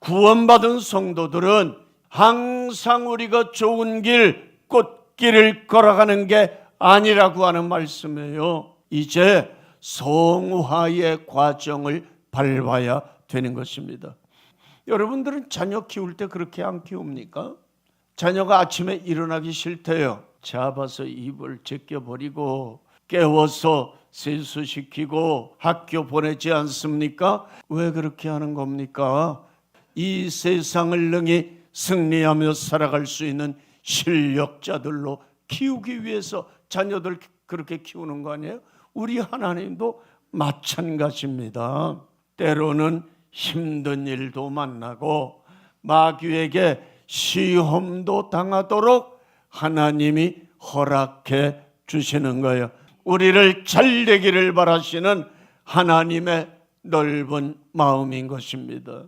구원받은 성도들은 항상 우리가 좋은 길, 꽃길을 걸어가는 게 아니라고 하는 말씀이에요. 이제 성화의 과정을 밟아야 되는 것입니다. 여러분들은 자녀 키울 때 그렇게 안 키웁니까? 자녀가 아침에 일어나기 싫대요. 잡아서 입을 제껴버리고 깨워서 세수시키고 학교 보내지 않습니까? 왜 그렇게 하는 겁니까? 이 세상을 능히 승리하며 살아갈 수 있는 실력자들로 키우기 위해서 자녀들 그렇게 키우는 거 아니에요? 우리 하나님도 마찬가지입니다. 때로는 힘든 일도 만나고 마귀에게 시험도 당하도록 하나님이 허락해 주시는 거예요. 우리를 잘 되기를 바라시는 하나님의 넓은 마음인 것입니다.